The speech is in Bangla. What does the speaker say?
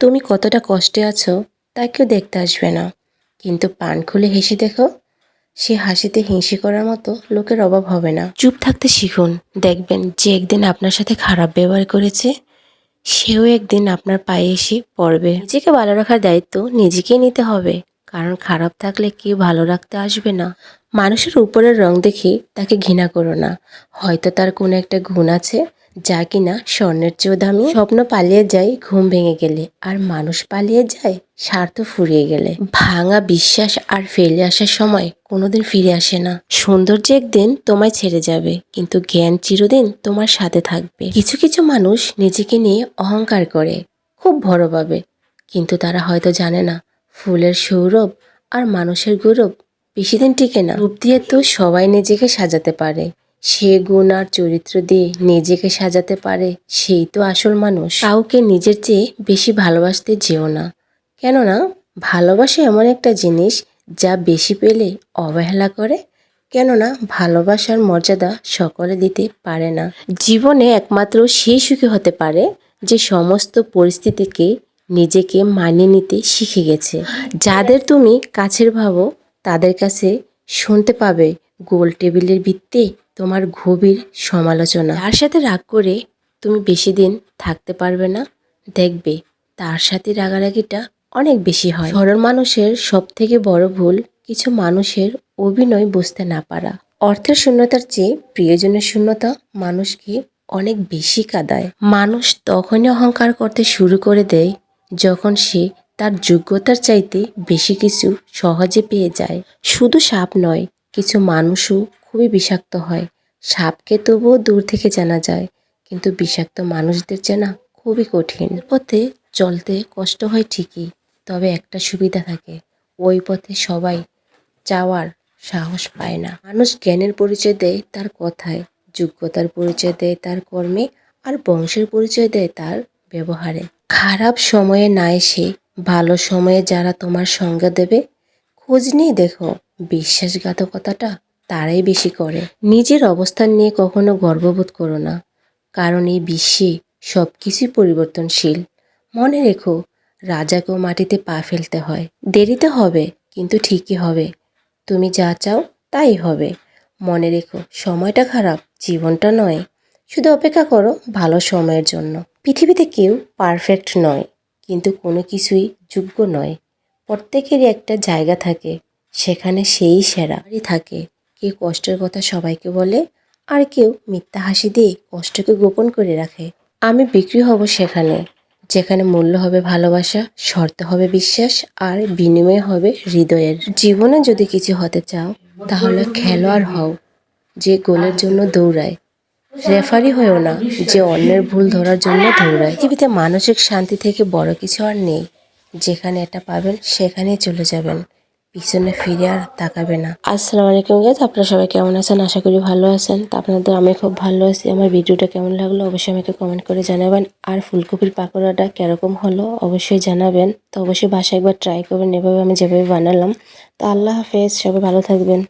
তুমি কতটা কষ্টে আছো তা কেউ দেখতে আসবে না। কিন্তু পান খুলে হেসে দেখো, সে হাসিতে হিংসে করার মতো লোকের অভাব হবে না। চুপ থাকতে শিখুন, দেখবেন যে একদিন আপনার সাথে খারাপ ব্যবহার করেছে, সেও একদিন আপনার পায়ে এসে পড়বে। নিজেকে ভালো রাখার দায়িত্ব নিজেকেই নিতে হবে, কারণ খারাপ থাকলে কেউ ভালো রাখতে আসবে না। মানুষের উপরের রং দেখে তাকে ঘৃণা করো না। হয়তো তার কোনো একটা গুণ আছে যা কিনা স্বর্ণের চেয়েও দামি। স্বপ্ন পালিয়ে যায়, ঘুম ভেঙে গেলে। আর মানুষ পালিয়ে যায়, স্বার্থ ফুরিয়ে গেলে। ভাঙা বিশ্বাস আর ফেলে আসার সময় কোনোদিন ফিরে আসে না। সৌন্দর্য একদিন তোমায় ছেড়ে যাবে, কিন্তু জ্ঞান চিরদিন তোমার সাথে থাকবে। কিছু কিছু মানুষ নিজেকে নিয়ে অহংকার করে, খুব বড়ভাবে কিন্তু তারা হয়তো জানে না, ফুলের সৌরভ আর মানুষের গৌরব বেশি দিন টিকে না। রূপ দিয়ে তো সবাই নিজেকে সাজাতে পারে। সে গুণ আর চরিত্র দিয়ে নিজেকে সাজাতে পারে, সেই তো আসল মানুষ। কাউকে নিজের চেয়ে বেশি ভালোবাসতে যেও না। কেননা, ভালোবাসা এমন একটা জিনিস যা বেশি পেলে অবহেলা করে। কেননা, ভালোবাসার মর্যাদা সকলে দিতে পারে না। জীবনে একমাত্র সেই সুখী হতে পারে যে সমস্ত পরিস্থিতিকে নিজেকে মানিয়ে নিতে শিখে গেছে। যাদের তুমি কাছের ভাবো তাদের কাছে শুনতে পাবে। গোল টেবিলের ভিত্তি তোমার গভীর সমালোচনা। তার সাথে রাগ করে তুমি বেশি দিন থাকতে পারবে না। দেখবে তার সাথে রাগারাগিটা অনেক বেশি হয়। সরল মানুষের সব থেকে বড় ভুল কিছু মানুষের অভিনয় বুঝতে না পারা। অর্থের শূন্যতার চেয়ে প্রিয়জনের শূন্যতা মানুষকে অনেক বেশি কাদায়। মানুষ তখনই অহংকার করতে শুরু করে দেয় যখন সে তার যোগ্যতার চাইতে বেশি কিছু সহজে পেয়ে যায়। শুধু সাপ নয়, কিছু মানুষও খুবই বিষাক্ত হয়। সাপকে তবুও দূর থেকে জানা যায়, কিন্তু বিষাক্ত মানুষদের চেনা খুবই কঠিন। পথে চলতে কষ্ট হয় ঠিকই, তবে একটা সুবিধা থাকে, ওই পথে সবাই যাওয়ার সাহস পায় না। মানুষ জ্ঞানের পরিচয় দেয় তার কথায়, যোগ্যতার পরিচয় দেয় তার কর্মে, আর বংশের পরিচয় দেয় তার ব্যবহারে। খারাপ সময়ে না এসে ভালো সময়ে যারা তোমার সঙ্গ দেবে, খোঁজ নিয়ে দেখো, বিশ্বাসঘাতকতাটা তারাই বেশি করে। নিজের অবস্থান নিয়ে কখনো গর্ববোধ করো না, কারণ এই বিশ্বে সব কিছুই পরিবর্তনশীল। মনে রেখো, রাজাকেও মাটিতে পা ফেলতে হয়। দেরিতে হবে, কিন্তু ঠিকই হবে। তুমি যা চাও, তাই হবে। মনে রেখো, সময়টা খারাপ, জীবনটা নয়। শুধু অপেক্ষা করো, ভালো সময়ের জন্য। পৃথিবীতে কেউ পারফেক্ট নয়, কিন্তু কোনো কিছুই যোগ্য নয়। প্রত্যেকেরই একটা জায়গা থাকে, সেখানে সেই সেরা থাকে। কেউ কষ্টের কথা সবাইকে বলে, আর কেউ মিথ্যা হাসি দিয়ে কষ্টকে গোপন করে রাখে। আমি বিক্রি হব সেখানে, যেখানে মূল্য হবে ভালোবাসা, শর্ত হবে বিশ্বাস, আর বিনিময় হবে হৃদয়ের। জীবনে যদি কিছু হতে চাও, তাহলে খেলোয়াড় হও, যে গোলের জন্য দৌড়ায়। রেফারি হয়েও না, যে অন্যের ভুল ধরার জন্য দৌড়ায়। পৃথিবীতে মানসিক শান্তি থেকে বড় কিছু আর নেই, যেখানে এটা পাবেন, সেখানেই চলে যাবেন। পিছনে ফিরে আর তাকাবে না। আসসালামু আলাইকুম গাইজ আপনারা সবাই কেমন আছেন? আশা করি ভালো আছেন। তা আপনাদের, আমি খুব ভালো আছি। আমার ভিডিওটা কেমন লাগল অবশ্যই আমাকে কমেন্ট করে জানাবেন। আর ফুলকপির পাকোড়াটা কীরকম হলো অবশ্যই জানাবেন। তো অবশ্যই বাসায় একবার ট্রাই করবেন। এভাবে আমি যেভাবে বানালাম। তো আল্লাহ হাফেজ, সবাই ভালো থাকবেন।